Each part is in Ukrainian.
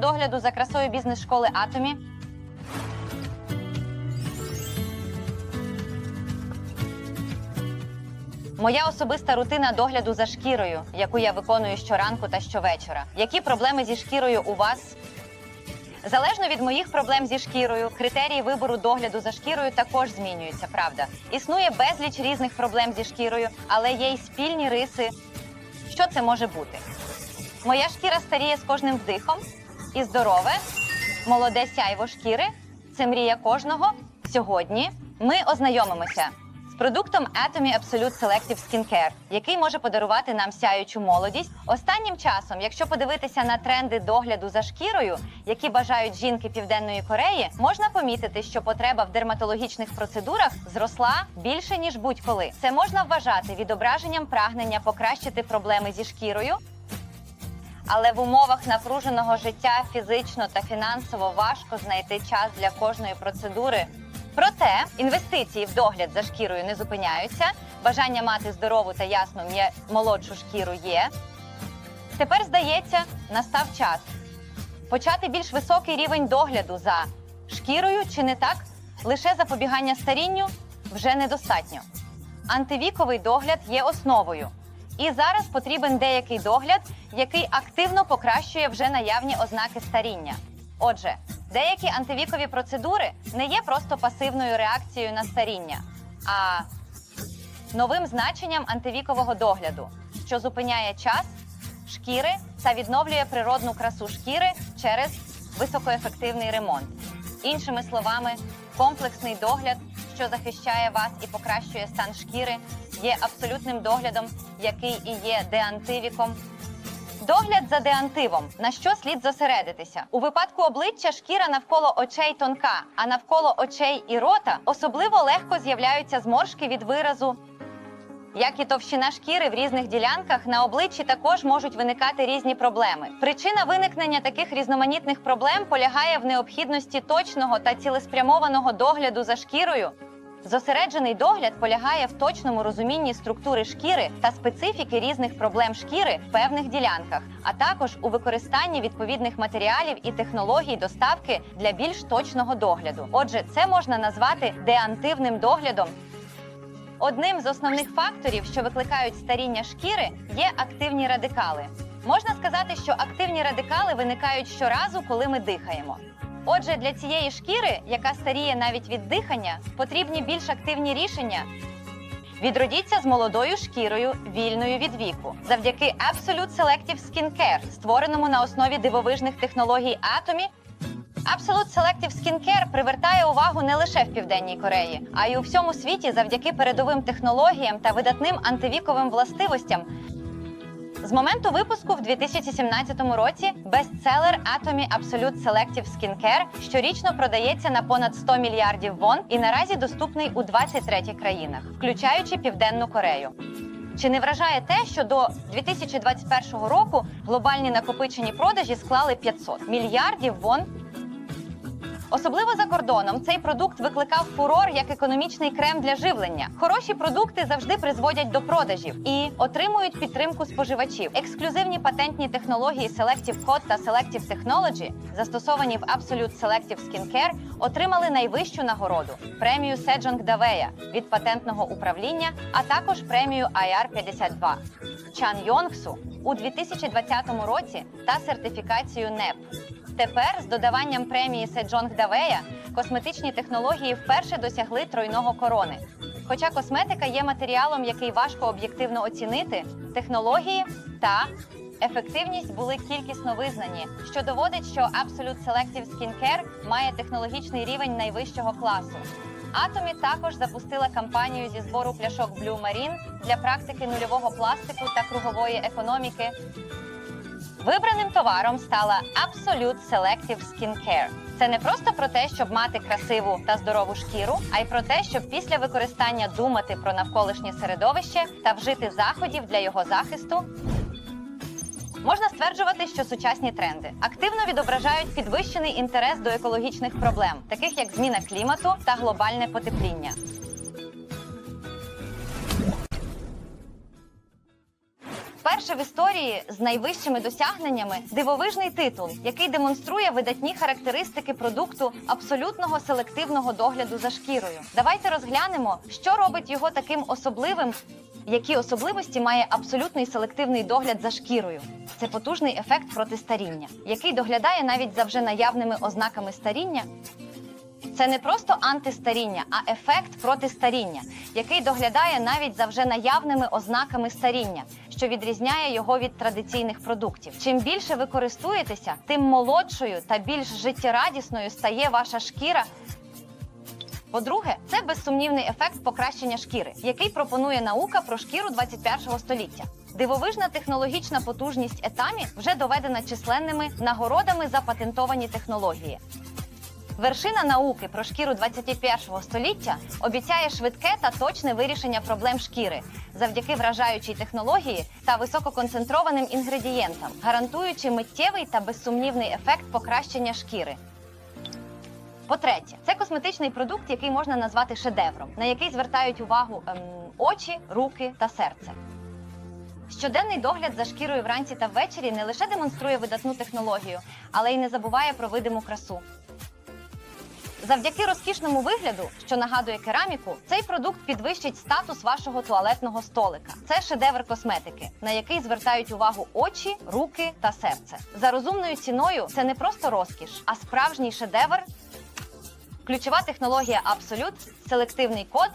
догляду за красою бізнес-школи Атомі. Моя особиста рутина догляду за шкірою, яку я виконую щоранку та щовечора. Які проблеми зі шкірою у вас? Залежно від моїх проблем зі шкірою, критерії вибору догляду за шкірою також змінюються, правда. Існує безліч різних проблем зі шкірою, але є й спільні риси. Що це може бути? Моя шкіра старіє з кожним вдихом і здорове, молоде сяйво шкіри це мрія кожного. Сьогодні ми ознайомимося з продуктом Atomy Absolute Selective Skincare, який може подарувати нам сяючу молодість. Останнім часом, якщо подивитися на тренди догляду за шкірою, які бажають жінки Південної Кореї, можна помітити, що потреба в дерматологічних процедурах зросла більше ніж будь-коли. Це можна вважати відображенням прагнення покращити проблеми зі шкірою, але в умовах напруженого життя фізично та фінансово важко знайти час для кожної процедури. Проте інвестиції в догляд за шкірою не зупиняються. Бажання мати здорову та ясну молодшу шкіру є. Тепер здається, настав час почати більш високий рівень догляду за шкірою, чи не так? Лише запобігання старінню вже недостатньо. Антивіковий догляд є основою. І зараз потрібен деякий догляд, який активно покращує вже наявні ознаки старіння. Отже, деякі антивікові процедури не є просто пасивною реакцією на старіння, а новим значенням антивікового догляду, що зупиняє час шкіри та відновлює природну красу шкіри через високоефективний ремонт. Іншими словами, комплексний догляд, що захищає вас і покращує стан шкіри, є абсолютним доглядом, який і є деантивіком. Догляд за деантивом. На що слід зосередитися? У випадку обличчя шкіра навколо очей тонка, а навколо очей і рота особливо легко з'являються зморшки від виразу. Як і товщина шкіри в різних ділянках на обличчі також можуть виникати різні проблеми. Причина виникнення таких різноманітних проблем полягає в необхідності точного та цілеспрямованого догляду за шкірою. Зосереджений догляд полягає в точному розумінні структури шкіри та специфіки різних проблем шкіри в певних ділянках, а також у використанні відповідних матеріалів і технологій доставки для більш точного догляду. Отже, це можна назвати деантивним доглядом Одним з основних факторів, що викликають старіння шкіри, є активні радикали. Можна сказати, що активні радикали виникають щоразу, коли ми дихаємо. Отже, для цієї шкіри, яка старіє навіть від дихання, потрібні більш активні рішення. Відродіться з молодою шкірою, вільною від віку, завдяки Absolute Selective Skincare, створеному на основі дивовижних технологій Atomy, Absolute Selective Skincare привертає увагу не лише в Південній Кореї, а й у всьому світі завдяки передовим технологіям та видатним антивіковим властивостям. З моменту випуску в 2017 році бестселер Atomy Absolute Selective Skincare щорічно продається на понад 100 мільярдів вон і наразі доступний у 23 країнах, включаючи Південну Корею. Чи не вражає те, що до 2021 року глобальні накопичені продажі склали 500 мільярдів вон Особливо за кордоном цей продукт викликав фурор як економічний крем для живлення. Хороші продукти завжди призводять до продажів і отримують підтримку споживачів. Ексклюзивні патентні технології Selective Code та Selective Technology, застосовані в Absolute Selective Skincare, отримали найвищу нагороду премію Sejong Daweya від патентного управління, а також премію IR-52 Чан Йонгсу у 2020 році та сертифікацію НЕП. Тепер з додаванням премії Седжонг Давея косметичні технології вперше досягли тройного корони. Хоча косметика є матеріалом, який важко об'єктивно оцінити, технології та ефективність були кількісно визнані, що доводить, що Absolute Selective Skincare має технологічний рівень найвищого класу. Атомі також запустила кампанію зі збору пляшок Blue Marine для практики нульового пластику та кругової економіки. Вибраним товаром стала Absolute Selective Skincare. Це не просто про те, щоб мати красиву та здорову шкіру, а й про те, щоб після використання думати про навколишнє середовище та вжити заходів для його захисту. Можна стверджувати, що сучасні тренди активно відображають підвищений інтерес до екологічних проблем, таких як зміна клімату та глобальне потепління. Вперше в історії з найвищими досягненнями дивовижний титул, який демонструє видатні характеристики продукту абсолютного селективного догляду за шкірою. Давайте розглянемо, що робить його таким особливим. Які особливості має абсолютний селективний догляд за шкірою? Це потужний ефект протистаріння, який доглядає навіть за вже наявними ознаками старіння. Це не просто антистаріння, а ефект протистаріння, який доглядає навіть за вже наявними ознаками старіння, що відрізняє його від традиційних продуктів. Чим більше ви користуєтеся, тим молодшою та більш життєрадісною стає ваша шкіра. По-друге, це безсумнівний ефект покращення шкіри, який пропонує наука про шкіру 21-го століття. Дивовижна технологічна потужність етамі вже доведена численними нагородами за патентовані технології. Вершина науки про шкіру 21-го століття обіцяє швидке та точне вирішення проблем шкіри завдяки вражаючій технології та висококонцентрованим інгредієнтам, гарантуючи миттєвий та безсумнівний ефект покращення шкіри. По-третє, це косметичний продукт, який можна назвати шедевром, на який звертають увагу ем, очі, руки та серце. Щоденний догляд за шкірою вранці та ввечері не лише демонструє видатну технологію, але й не забуває про видиму красу. Завдяки розкішному вигляду, що нагадує кераміку, цей продукт підвищить статус вашого туалетного столика. Це шедевр косметики, на який звертають увагу очі, руки та серце. За розумною ціною це не просто розкіш, а справжній шедевр. Ключова технологія Absolute, селективний код,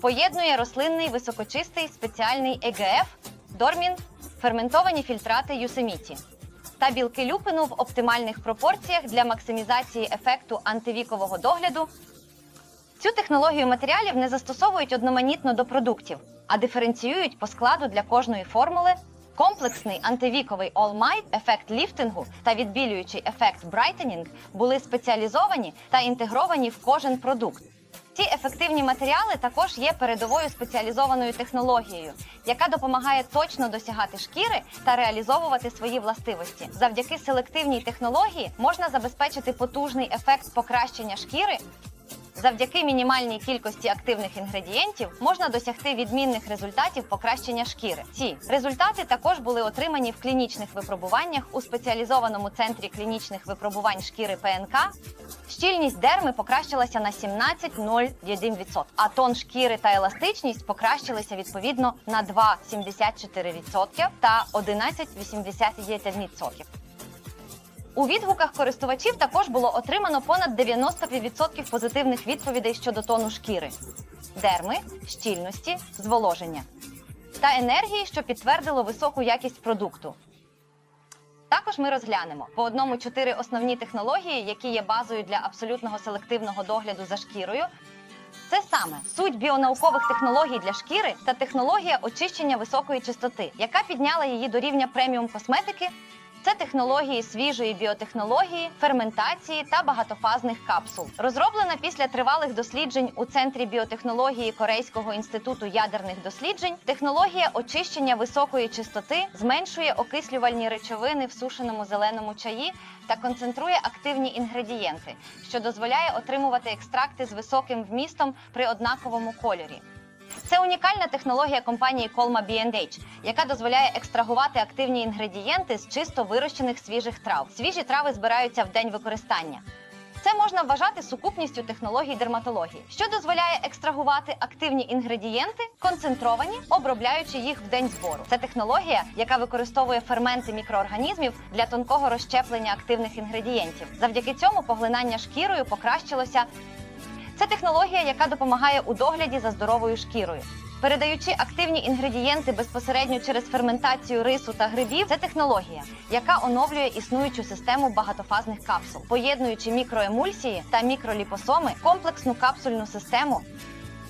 поєднує рослинний високочистий спеціальний ЕГФ, Дормін, ферментовані фільтрати Юсеміті та білки люпину в оптимальних пропорціях для максимізації ефекту антивікового догляду. Цю технологію матеріалів не застосовують одноманітно до продуктів, а диференціюють по складу для кожної формули. Комплексний антивіковий All Might, ефект ліфтингу та відбілюючий ефект брайтенінг були спеціалізовані та інтегровані в кожен продукт. Ці ефективні матеріали також є передовою спеціалізованою технологією, яка допомагає точно досягати шкіри та реалізовувати свої властивості. Завдяки селективній технології можна забезпечити потужний ефект покращення шкіри. Завдяки мінімальній кількості активних інгредієнтів можна досягти відмінних результатів покращення шкіри. Ці результати також були отримані в клінічних випробуваннях у спеціалізованому центрі клінічних випробувань шкіри ПНК. Щільність дерми покращилася на 17,01%, а тон шкіри та еластичність покращилися відповідно на 2,74% та 11,81%. У відгуках користувачів також було отримано понад 90% позитивних відповідей щодо тону шкіри, дерми, щільності, зволоження та енергії, що підтвердило високу якість продукту. Також ми розглянемо по одному чотири основні технології, які є базою для абсолютного селективного догляду за шкірою. Це саме суть біонаукових технологій для шкіри та технологія очищення високої чистоти, яка підняла її до рівня преміум косметики. Це технології свіжої біотехнології, ферментації та багатофазних капсул. Розроблена після тривалих досліджень у центрі біотехнології Корейського інституту ядерних досліджень. Технологія очищення високої чистоти зменшує окислювальні речовини в сушеному зеленому чаї та концентрує активні інгредієнти, що дозволяє отримувати екстракти з високим вмістом при однаковому кольорі. Це унікальна технологія компанії Colma B&H, яка дозволяє екстрагувати активні інгредієнти з чисто вирощених свіжих трав. Свіжі трави збираються в день використання. Це можна вважати сукупністю технологій дерматології, що дозволяє екстрагувати активні інгредієнти, концентровані, обробляючи їх в день збору. Це технологія, яка використовує ферменти мікроорганізмів для тонкого розщеплення активних інгредієнтів. Завдяки цьому поглинання шкірою покращилося це технологія, яка допомагає у догляді за здоровою шкірою. Передаючи активні інгредієнти безпосередньо через ферментацію рису та грибів, це технологія, яка оновлює існуючу систему багатофазних капсул, поєднуючи мікроемульсії та мікроліпосоми, комплексну капсульну систему.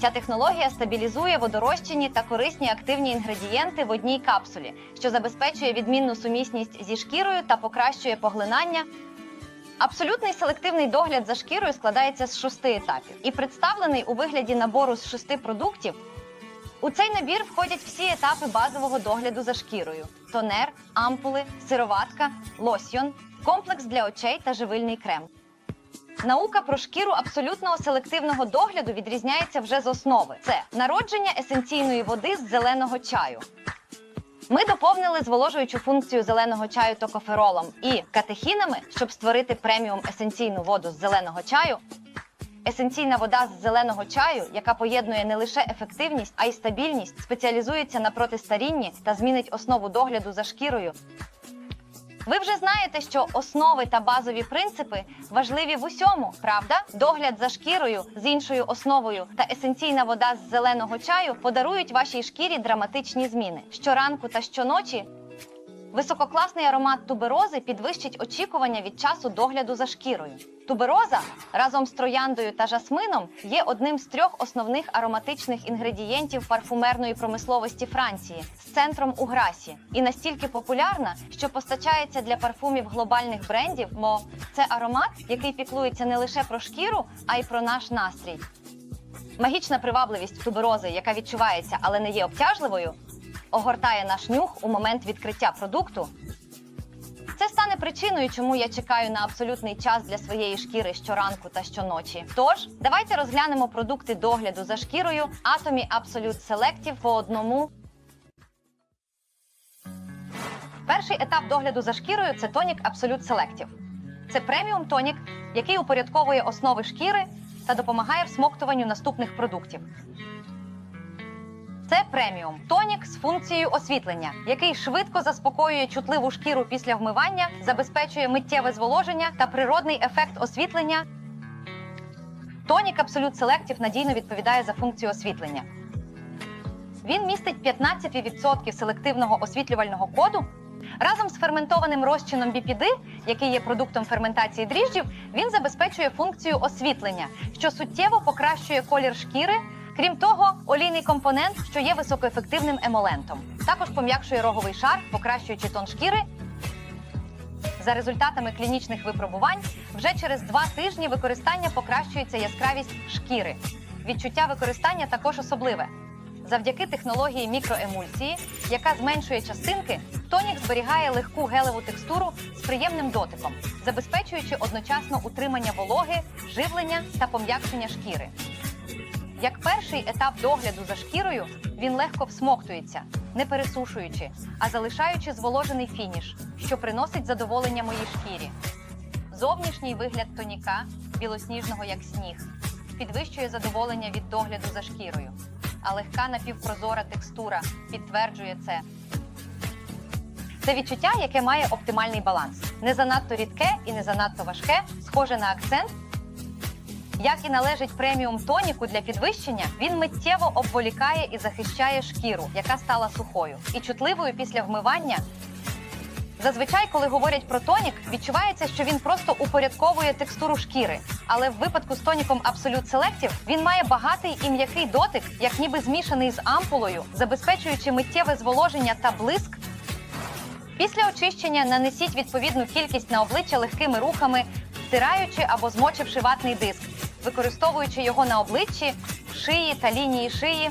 Ця технологія стабілізує водорозчинні та корисні активні інгредієнти в одній капсулі, що забезпечує відмінну сумісність зі шкірою та покращує поглинання, Абсолютний селективний догляд за шкірою складається з шести етапів і представлений у вигляді набору з шести продуктів. У цей набір входять всі етапи базового догляду за шкірою: тонер, ампули, сироватка, лосьйон, комплекс для очей та живильний крем. Наука про шкіру абсолютного селективного догляду відрізняється вже з основи: це народження есенційної води з зеленого чаю. Ми доповнили зволожуючу функцію зеленого чаю токоферолом і катехінами, щоб створити преміум есенційну воду з зеленого чаю. Есенційна вода з зеленого чаю, яка поєднує не лише ефективність, а й стабільність, спеціалізується на протистарінні та змінить основу догляду за шкірою. Ви вже знаєте, що основи та базові принципи важливі в усьому, правда? Догляд за шкірою з іншою основою та есенційна вода з зеленого чаю подарують вашій шкірі драматичні зміни. Щоранку та щоночі Висококласний аромат туберози підвищить очікування від часу догляду за шкірою. Тубероза разом з трояндою та жасмином є одним з трьох основних ароматичних інгредієнтів парфумерної промисловості Франції з центром у Грасі і настільки популярна, що постачається для парфумів глобальних брендів. Мо це аромат, який піклується не лише про шкіру, а й про наш настрій. Магічна привабливість туберози, яка відчувається, але не є обтяжливою, огортає наш нюх у момент відкриття продукту. Це стане причиною, чому я чекаю на абсолютний час для своєї шкіри щоранку та щоночі. Тож, давайте розглянемо продукти догляду за шкірою Atomy Absolute Selective по одному. Перший етап догляду за шкірою це тонік Absolute Selective. Це преміум тонік, який упорядковує основи шкіри та допомагає всмоктуванню наступних продуктів. Це преміум тонік з функцією освітлення, який швидко заспокоює чутливу шкіру після вмивання, забезпечує миттєве зволоження та природний ефект освітлення. Тонік Absolute Selective надійно відповідає за функцію освітлення. Він містить 15% селективного освітлювального коду. Разом з ферментованим розчином біпіди, який є продуктом ферментації дріжджів, він забезпечує функцію освітлення, що суттєво покращує колір шкіри. Крім того, олійний компонент, що є високоефективним емолентом, також пом'якшує роговий шар, покращуючи тон шкіри. За результатами клінічних випробувань, вже через два тижні використання покращується яскравість шкіри. Відчуття використання також особливе. Завдяки технології мікроемульсії, яка зменшує частинки, тонік зберігає легку гелеву текстуру з приємним дотиком, забезпечуючи одночасно утримання вологи, живлення та пом'якшення шкіри. Як перший етап догляду за шкірою, він легко всмоктується, не пересушуючи, а залишаючи зволожений фініш, що приносить задоволення моїй шкірі. Зовнішній вигляд тоніка, білосніжного як сніг, підвищує задоволення від догляду за шкірою, а легка напівпрозора текстура підтверджує це. Це відчуття, яке має оптимальний баланс. Не занадто рідке і не занадто важке, схоже на акцент. Як і належить преміум тоніку для підвищення, він миттєво обволікає і захищає шкіру, яка стала сухою і чутливою після вмивання. Зазвичай, коли говорять про тонік, відчувається, що він просто упорядковує текстуру шкіри. Але в випадку з тоніком Absolute Selective він має багатий і м'який дотик, як ніби змішаний з ампулою, забезпечуючи миттєве зволоження та блиск. Після очищення нанесіть відповідну кількість на обличчя легкими рухами, втираючи або змочивши ватний диск, використовуючи його на обличчі, шиї та лінії шиї.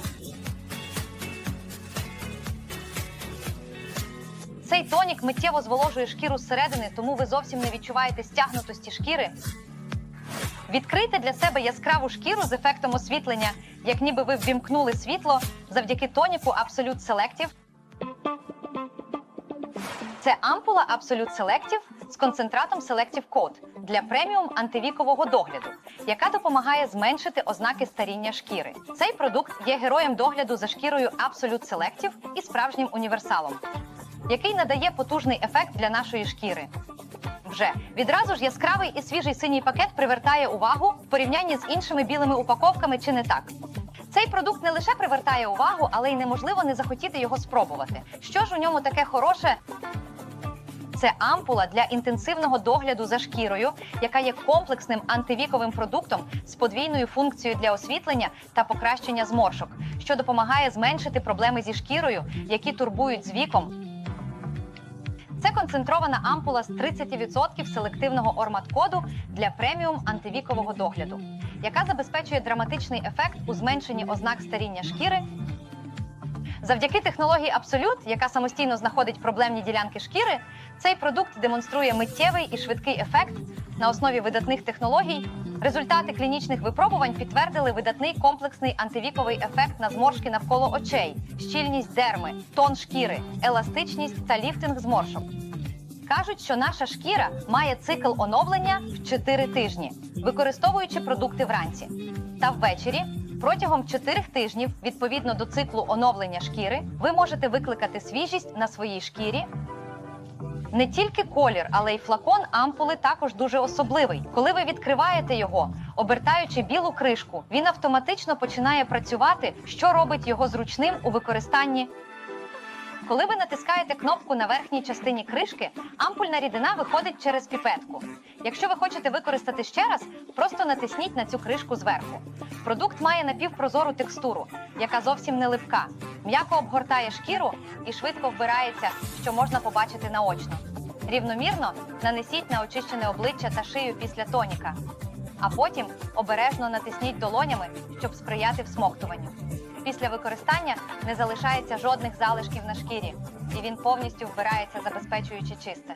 Цей тонік миттєво зволожує шкіру зсередини, тому ви зовсім не відчуваєте стягнутості шкіри. Відкрийте для себе яскраву шкіру з ефектом освітлення, як ніби ви ввімкнули світло завдяки тоніку Absolute Selective. Це ампула Absolute Selective з концентратом Selective Coat для преміум антивікового догляду, яка допомагає зменшити ознаки старіння шкіри. Цей продукт є героєм догляду за шкірою Absolute Selective і справжнім універсалом, який надає потужний ефект для нашої шкіри. Вже відразу ж яскравий і свіжий синій пакет привертає увагу в порівнянні з іншими білими упаковками, чи не так? Цей продукт не лише привертає увагу, але й неможливо не захотіти його спробувати. Що ж у ньому таке хороше? Це ампула для інтенсивного догляду за шкірою, яка є комплексним антивіковим продуктом з подвійною функцією для освітлення та покращення зморшок, що допомагає зменшити проблеми зі шкірою, які турбують з віком. Це концентрована ампула з 30% селективного ормат-коду для преміум антивікового догляду, яка забезпечує драматичний ефект у зменшенні ознак старіння шкіри. Завдяки технології Абсолют, яка самостійно знаходить проблемні ділянки шкіри, цей продукт демонструє миттєвий і швидкий ефект на основі видатних технологій. Результати клінічних випробувань підтвердили видатний комплексний антивіковий ефект на зморшки навколо очей, щільність дерми, тон шкіри, еластичність та ліфтинг зморшок. Кажуть, що наша шкіра має цикл оновлення в 4 тижні, використовуючи продукти вранці. Та ввечері протягом 4 тижнів, відповідно до циклу оновлення шкіри, ви можете викликати свіжість на своїй шкірі. Не тільки колір, але й флакон ампули також дуже особливий. Коли ви відкриваєте його, обертаючи білу кришку, він автоматично починає працювати, що робить його зручним у використанні. Коли ви натискаєте кнопку на верхній частині кришки, ампульна рідина виходить через піпетку. Якщо ви хочете використати ще раз, просто натисніть на цю кришку зверху. Продукт має напівпрозору текстуру, яка зовсім не липка, м'яко обгортає шкіру і швидко вбирається, що можна побачити наочно. Рівномірно нанесіть на очищене обличчя та шию після тоніка, а потім обережно натисніть долонями, щоб сприяти всмоктуванню. Після використання не залишається жодних залишків на шкірі, і він повністю вбирається, забезпечуючи чисте.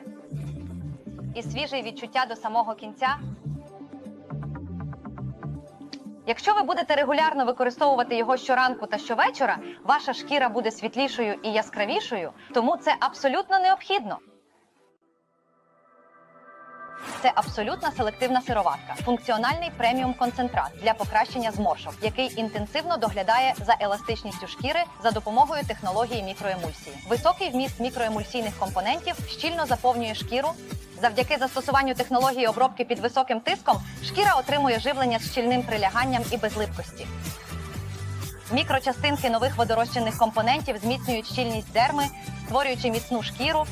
І свіже відчуття до самого кінця. Якщо ви будете регулярно використовувати його щоранку та щовечора, ваша шкіра буде світлішою і яскравішою, тому це абсолютно необхідно. Це абсолютна селективна сироватка, функціональний преміум концентрат для покращення зморшок, який інтенсивно доглядає за еластичністю шкіри за допомогою технології мікроемульсії. Високий вміст мікроемульсійних компонентів щільно заповнює шкіру. Завдяки застосуванню технології обробки під високим тиском шкіра отримує живлення з щільним приляганням і без липкості. Мікрочастинки нових водорозчинних компонентів зміцнюють щільність дерми, створюючи міцну шкіру.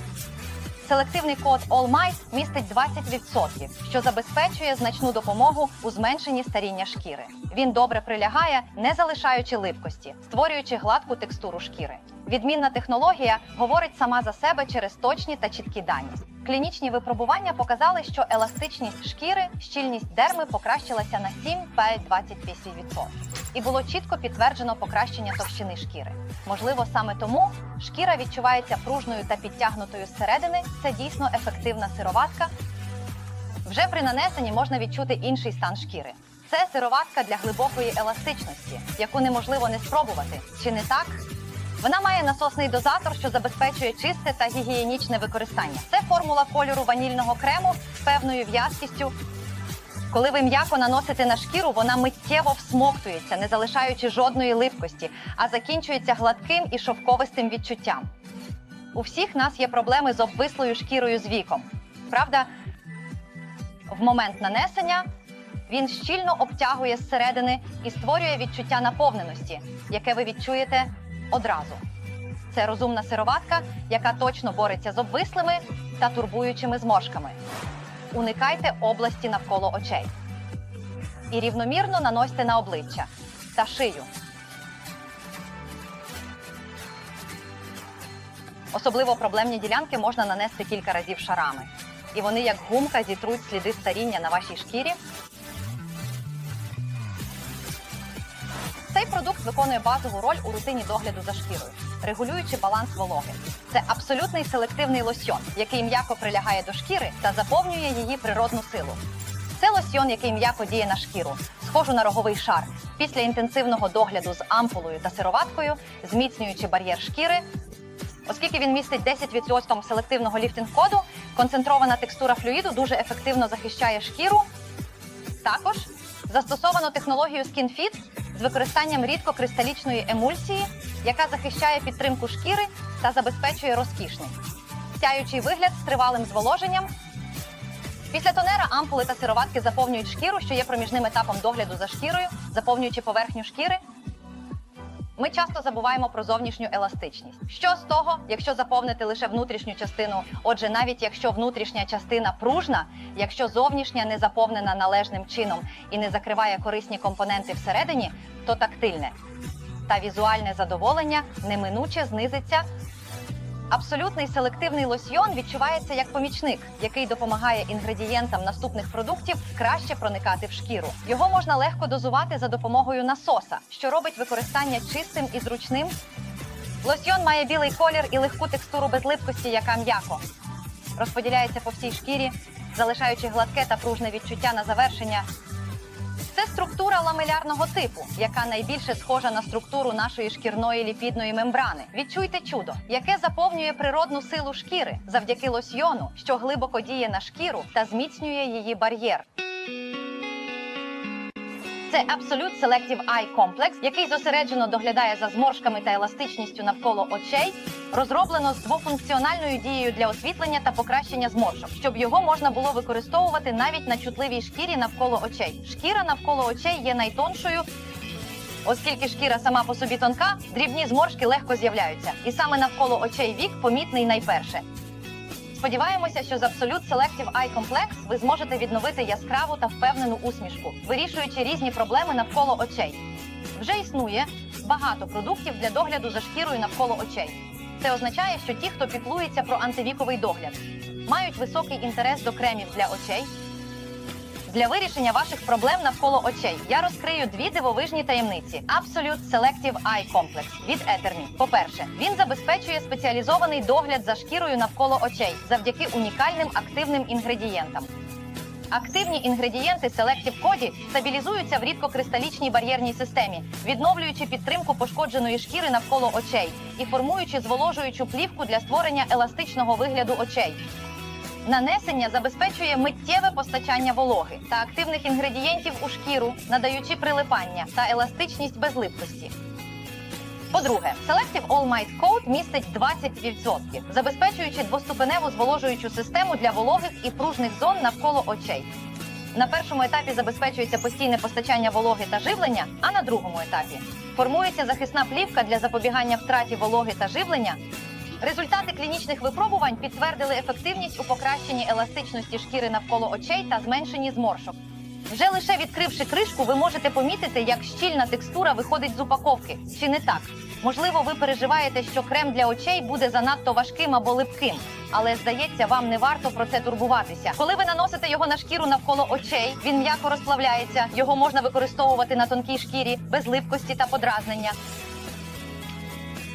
Селективний код All містить 20%, що забезпечує значну допомогу у зменшенні старіння шкіри. Він добре прилягає, не залишаючи липкості, створюючи гладку текстуру шкіри. Відмінна технологія говорить сама за себе через точні та чіткі дані. Клінічні випробування показали, що еластичність шкіри, щільність дерми покращилася на 7-28%. І було чітко підтверджено покращення товщини шкіри. Можливо, саме тому шкіра відчувається пружною та підтягнутою зсередини. Це дійсно ефективна сироватка. Вже при нанесенні можна відчути інший стан шкіри. Це сироватка для глибокої еластичності, яку неможливо не спробувати. Чи не так? Вона має насосний дозатор, що забезпечує чисте та гігієнічне використання. Це формула кольору ванільного крему з певною в'язкістю. Коли ви м'яко наносите на шкіру, вона миттєво всмоктується, не залишаючи жодної липкості, а закінчується гладким і шовковистим відчуттям. У всіх нас є проблеми з обвислою шкірою з віком. Правда, в момент нанесення він щільно обтягує зсередини і створює відчуття наповненості, яке ви відчуєте одразу. Це розумна сироватка, яка точно бореться з обвислими та турбуючими зморшками. Уникайте області навколо очей. І рівномірно наносьте на обличчя та шию. Особливо проблемні ділянки можна нанести кілька разів шарами. І вони, як гумка, зітруть сліди старіння на вашій шкірі. Цей продукт виконує базову роль у рутині догляду за шкірою, регулюючи баланс вологи. Це абсолютний селективний лосьйон, який м'яко прилягає до шкіри та заповнює її природну силу. Це лосьйон, який м'яко діє на шкіру, схожу на роговий шар, після інтенсивного догляду з ампулою та сироваткою, зміцнюючи бар'єр шкіри. Оскільки він містить 10% селективного ліфтинг-коду, концентрована текстура флюїду дуже ефективно захищає шкіру. Також застосовано технологію SkinFit з використанням рідкокристалічної емульсії, яка захищає підтримку шкіри та забезпечує розкішний, сяючий вигляд з тривалим зволоженням. Після тонера ампули та сироватки заповнюють шкіру, що є проміжним етапом догляду за шкірою, заповнюючи поверхню шкіри. Ми часто забуваємо про зовнішню еластичність. Що з того, якщо заповнити лише внутрішню частину? Отже, навіть якщо внутрішня частина пружна, якщо зовнішня не заповнена належним чином і не закриває корисні компоненти всередині, то тактильне та візуальне задоволення неминуче знизиться. Абсолютний селективний лосьйон відчувається як помічник, який допомагає інгредієнтам наступних продуктів краще проникати в шкіру. Його можна легко дозувати за допомогою насоса, що робить використання чистим і зручним. Лосьйон має білий колір і легку текстуру без липкості, яка м'яко. Розподіляється по всій шкірі, залишаючи гладке та пружне відчуття на завершення. Це структура ламелярного типу, яка найбільше схожа на структуру нашої шкірної ліпідної мембрани. Відчуйте чудо, яке заповнює природну силу шкіри завдяки лосьйону, що глибоко діє на шкіру та зміцнює її бар'єр. Це Absolute Selective Eye Complex, який зосереджено доглядає за зморшками та еластичністю навколо очей. Розроблено з двофункціональною дією для освітлення та покращення зморшок, щоб його можна було використовувати навіть на чутливій шкірі навколо очей. Шкіра навколо очей є найтоншою, оскільки шкіра сама по собі тонка, дрібні зморшки легко з'являються, і саме навколо очей вік помітний найперше. Сподіваємося, що з Selective Eye Complex ви зможете відновити яскраву та впевнену усмішку, вирішуючи різні проблеми навколо очей. Вже існує багато продуктів для догляду за шкірою навколо очей. Це означає, що ті, хто піклується про антивіковий догляд, мають високий інтерес до кремів для очей. Для вирішення ваших проблем навколо очей я розкрию дві дивовижні таємниці. Absolute Selective Eye Complex від Etherme. По-перше, він забезпечує спеціалізований догляд за шкірою навколо очей завдяки унікальним активним інгредієнтам. Активні інгредієнти Selective Коді стабілізуються в рідкокристалічній бар'єрній системі, відновлюючи підтримку пошкодженої шкіри навколо очей і формуючи зволожуючу плівку для створення еластичного вигляду очей. Нанесення забезпечує миттєве постачання вологи та активних інгредієнтів у шкіру, надаючи прилипання та еластичність без липкості. По-друге, Selective All Might Coat містить 20%, забезпечуючи двоступеневу зволожуючу систему для вологих і пружних зон навколо очей. На першому етапі забезпечується постійне постачання вологи та живлення, а на другому етапі формується захисна плівка для запобігання втраті вологи та живлення. Результати клінічних випробувань підтвердили ефективність у покращенні еластичності шкіри навколо очей та зменшенні зморшок. Вже лише відкривши кришку, ви можете помітити, як щільна текстура виходить з упаковки. Чи не так? Можливо, ви переживаєте, що крем для очей буде занадто важким або липким. Але здається, вам не варто про це турбуватися. Коли ви наносите його на шкіру навколо очей, він м'яко розплавляється. Його можна використовувати на тонкій шкірі без липкості та подразнення.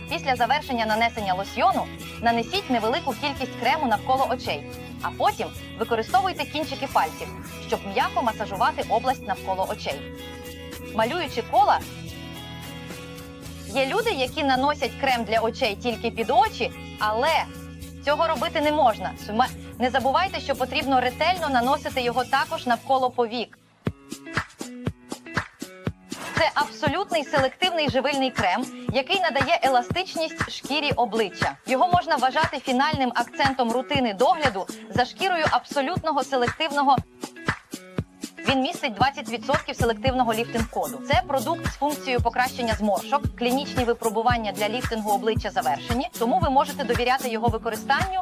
Після завершення нанесення лосьйону нанесіть невелику кількість крему навколо очей, а потім використовуйте кінчики пальців, щоб м'яко масажувати область навколо очей. Малюючи кола, є люди, які наносять крем для очей тільки під очі, але цього робити не можна. Не забувайте, що потрібно ретельно наносити його також навколо повік. Це абсолютний селективний живильний крем, який надає еластичність шкірі обличчя. Його можна вважати фінальним акцентом рутини догляду за шкірою абсолютного селективного. Він містить 20% селективного ліфтинг-коду. Це продукт з функцією покращення зморшок. Клінічні випробування для ліфтингу обличчя завершені, тому ви можете довіряти його використанню.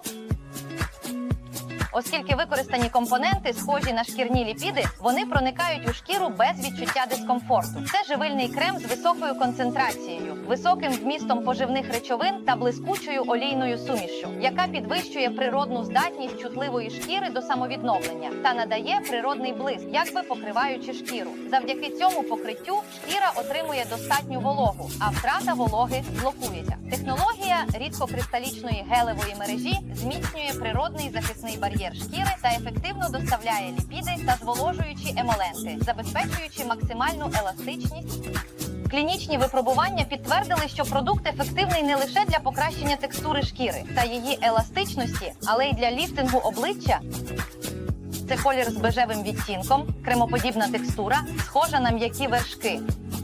Оскільки використані компоненти схожі на шкірні ліпіди, вони проникають у шкіру без відчуття дискомфорту. Це живильний крем з високою концентрацією, високим вмістом поживних речовин та блискучою олійною сумішшю, яка підвищує природну здатність чутливої шкіри до самовідновлення та надає природний блиск, якби покриваючи шкіру. Завдяки цьому покриттю шкіра отримує достатню вологу, а втрата вологи блокується. Технологія рідкокристалічної гелевої мережі зміцнює природний захисний бар'єр шкіри та ефективно доставляє ліпіди та зволожуючі емоленти, забезпечуючи максимальну еластичність. Клінічні випробування підтвердили, що продукт ефективний не лише для покращення текстури шкіри та її еластичності, але й для ліфтингу обличчя. Це колір з бежевим відтінком, кремоподібна текстура, схожа на м'які вершки.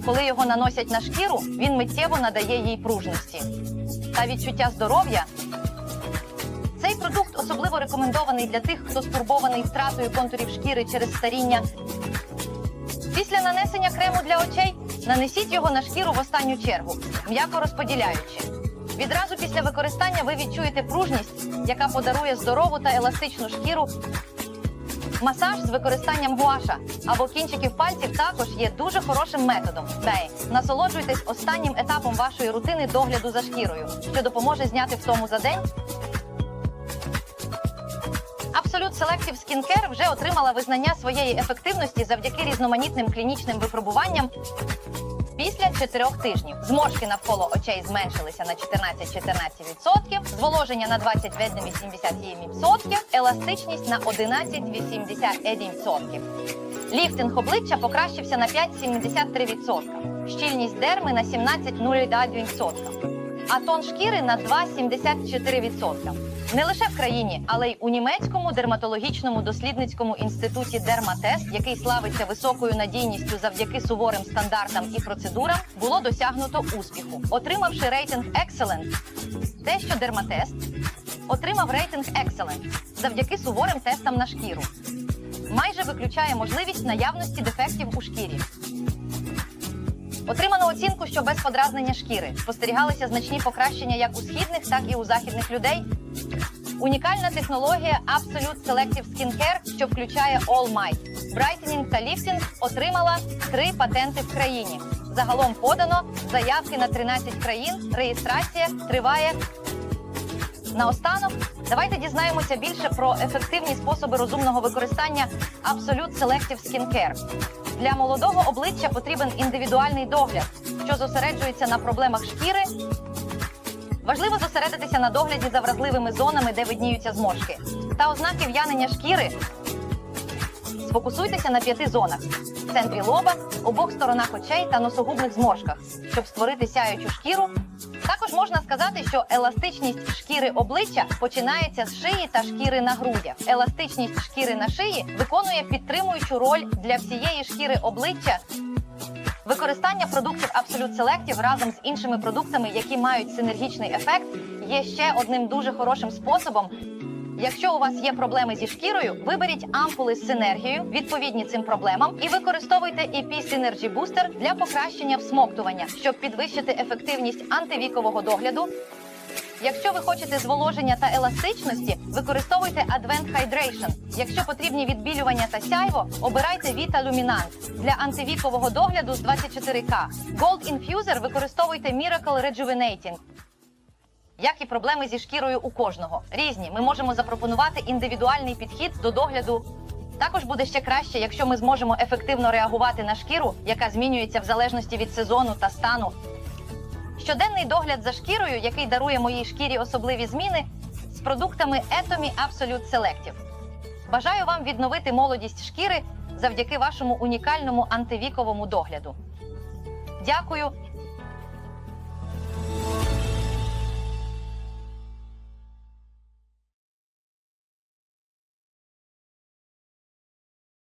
Коли його наносять на шкіру, він миттєво надає їй пружності. Та відчуття здоров'я. Продукт особливо рекомендований для тих, хто стурбований втратою контурів шкіри через старіння. Після нанесення крему для очей нанесіть його на шкіру в останню чергу, м'яко розподіляючи. Відразу після використання ви відчуєте пружність, яка подарує здорову та еластичну шкіру. Масаж з використанням гуаша або кінчиків пальців також є дуже хорошим методом. Бей, насолоджуйтесь останнім етапом вашої рутини догляду за шкірою, що допоможе зняти втому за день. Selective Skincare вже отримала визнання своєї ефективності завдяки різноманітним клінічним випробуванням. після 4 тижнів. Зморшки навколо очей зменшилися на 14-14%, зволоження на 28,87%, еластичність на 11,81%. Ліфтинг обличчя покращився на 5,73%, щільність дерми на 17,01%, а тон шкіри на 2,74%. Не лише в країні, але й у німецькому дерматологічному дослідницькому інституті Дерматест, який славиться високою надійністю завдяки суворим стандартам і процедурам, було досягнуто успіху, отримавши рейтинг Excellent. Те, що Дерматест отримав рейтинг Excellent завдяки суворим тестам на шкіру майже виключає можливість наявності дефектів у шкірі. Отримано оцінку, що без подразнення шкіри спостерігалися значні покращення як у східних, так і у західних людей. Унікальна технологія Absolute Selective Skincare, що включає All Might, Brightening та Lifting, отримала три патенти в країні. Загалом подано заявки на 13 країн. Реєстрація триває Наостанок, давайте дізнаємося більше про ефективні способи розумного використання Absolute Selective Skincare. Для молодого обличчя потрібен індивідуальний догляд, що зосереджується на проблемах шкіри. Важливо зосередитися на догляді за вразливими зонами, де видніються зморшки. Та ознаки в'янення шкіри. Сфокусуйтеся на п'яти зонах: в центрі лоба, обох сторонах очей та носогубних зморшках, щоб створити сяючу шкіру. Також можна сказати, що еластичність шкіри обличчя починається з шиї та шкіри на грудях. Еластичність шкіри на шиї виконує підтримуючу роль для всієї шкіри обличчя. Використання продуктів Absolute Selective разом з іншими продуктами, які мають синергічний ефект, є ще одним дуже хорошим способом. Якщо у вас є проблеми зі шкірою, виберіть ампули з синергією, відповідні цим проблемам, і використовуйте EP Synergy Booster для покращення всмоктування, щоб підвищити ефективність антивікового догляду. Якщо ви хочете зволоження та еластичності, використовуйте Advent Hydration. Якщо потрібні відбілювання та сяйво, обирайте Vita Luminant. Для антивікового догляду з 24K. Gold Infuser використовуйте Miracle Rejuvenating. Як і проблеми зі шкірою у кожного. Різні. Ми можемо запропонувати індивідуальний підхід до догляду. Також буде ще краще, якщо ми зможемо ефективно реагувати на шкіру, яка змінюється в залежності від сезону та стану. Щоденний догляд за шкірою, який дарує моїй шкірі особливі зміни, з продуктами Etomy Absolute Selective. Бажаю вам відновити молодість шкіри завдяки вашому унікальному антивіковому догляду. Дякую